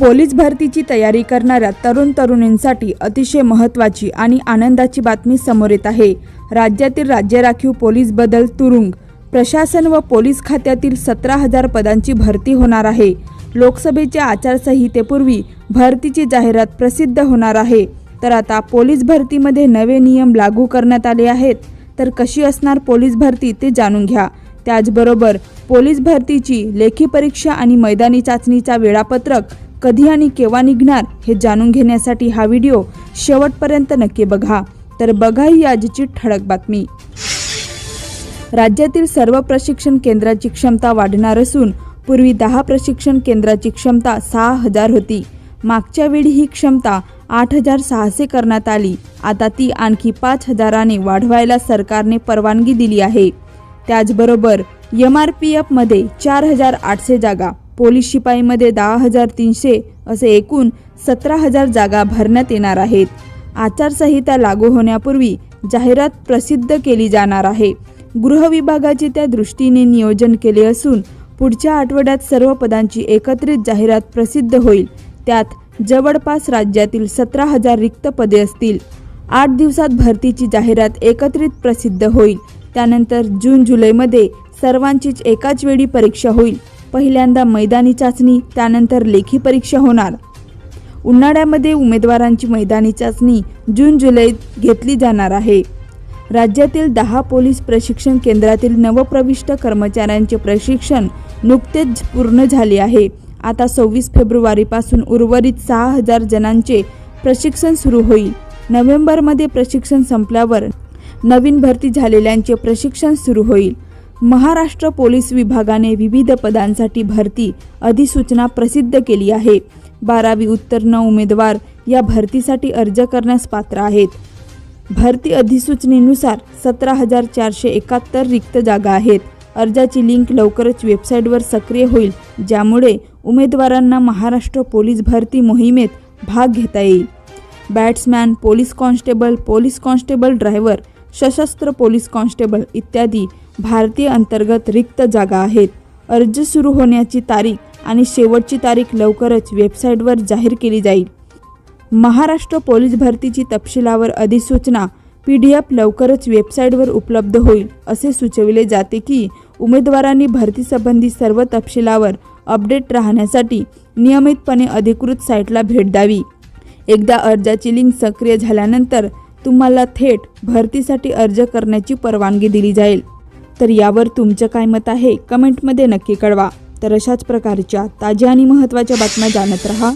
Police भरतीची तयारी करणाऱ्या तरुण तरुणींसाठी अतिशय महत्त्वाची आणि आनंदाची बातमी समोर येत आहे. राज्यातील राज्य राखीव पोलीस बदल तुरुंग प्रशासन व पोलीस खात्यातील सतरा हजार पदांची भरती होणार आहे. लोकसभेच्या आचारसंहितेपूर्वी भरतीची जाहिरात प्रसिद्ध होणार आहे. तर आता पोलीस भरतीमध्ये नवे नियम लागू करण्यात आले आहेत. तर कशी असणार पोलीस भरती ते जाणून घ्या. त्याचबरोबर पोलीस भरतीची लेखी परीक्षा आणि मैदानी चाचणीचा वेळापत्रक कधी आणि केव्हा निघणार हे जाणून घेण्यासाठी हा व्हिडिओ शेवटपर्यंत नक्की बघा. तर बघा ही आजची ठळक बातमी. राज्यातील सर्व प्रशिक्षण केंद्राची क्षमता वाढणार असून पूर्वी दहा प्रशिक्षण केंद्राची क्षमता सहा हजार होती. मागच्या वेळी ही क्षमता आठ हजार सहाशे करण्यात आली. आता ती आणखी पाच हजाराने वाढवायला सरकारने परवानगी दिली आहे. त्याचबरोबर एम आर पी एफमध्ये चार हजार आठशे जागा. पोलीस शिपाईमध्ये दहा हजार तीनशे असे एकूण सतरा हजार जागा भरण्यात येणार आहेत. आचारसंहिता लागू होण्यापूर्वी जाहिरात प्रसिद्ध केली जाणार आहे. गृह विभागाचे त्या दृष्टीने नियोजन केले असून पुढच्या आठवड्यात सर्व पदांची एकत्रित जाहिरात प्रसिद्ध होईल. त्यात जवळपास राज्यातील सतरा हजार रिक्त पदे असतील. आठ दिवसात भरतीची जाहिरात एकत्रित प्रसिद्ध होईल. त्यानंतर जून जुलैमध्ये सर्वांचीच एकाच वेळी परीक्षा होईल. पहिल्यांदा मैदानी चाचणी त्यानंतर लेखी परीक्षा होणार. उन्हाळ्यामध्ये उमेदवारांची मैदानी चाचणी जून जुलैत घेतली जाणार आहे. राज्यातील दहा पोलीस प्रशिक्षण केंद्रातील नवप्रविष्ट कर्मचाऱ्यांचे प्रशिक्षण नुकतेच पूर्ण झाले आहे. आता सव्वीस फेब्रुवारीपासून उर्वरित सहा हजार जणांचे प्रशिक्षण सुरू होईल. नोव्हेंबरमध्ये प्रशिक्षण संपल्यावर नवीन भरती झालेल्यांचे प्रशिक्षण सुरू होईल. महाराष्ट्र पोलीस विभागाने विविध पदांसाठी भरती अधिसूचना प्रसिद्ध केली आहे. बारावी उत्तीर्ण उमेदवार या भरतीसाठी अर्ज करण्यास पात्र आहेत. भरती अधिसूचनेनुसार सतरा हजार चारशे एकाहत्तर रिक्त जागा आहेत. अर्जाची लिंक लवकरच वेबसाईटवर सक्रिय होईल ज्यामुळे उमेदवारांना महाराष्ट्र पोलीस भरती मोहिमेत भाग घेता येईल. Batsman police constable police constable driver सशस्त्र पोलीस कॉन्स्टेबल इत्यादी भारतीय अंतर्गत रिक्त जागा आहेत. अर्ज सुरू होण्याची तारीख आणि शेवटची तारीख लवकरच वेबसाईटवर जाहीर केली जाईल. महाराष्ट्र पोलीस भरतीची तपशिलावर अधिसूचना पी डी एफ लवकरच वेबसाईटवर उपलब्ध होईल असे सुचविले जाते की उमेदवारांनी भरतीसंबंधी सर्व तपशिलावर अपडेट राहण्यासाठी नियमितपणे अधिकृत साईटला भेट द्यावी. एकदा अर्जाची लिंक सक्रिय झाल्यानंतर तुम्हाला थेट भरतीसाठी अर्ज करण्याची परवानगी दिली जाईल. तर यावर तुमचं काय मत आहे कमेंटमध्ये नक्की कळवा. तर अशाच प्रकारच्या ताज्या आणि महत्त्वाच्या बातम्या जाणत रहा.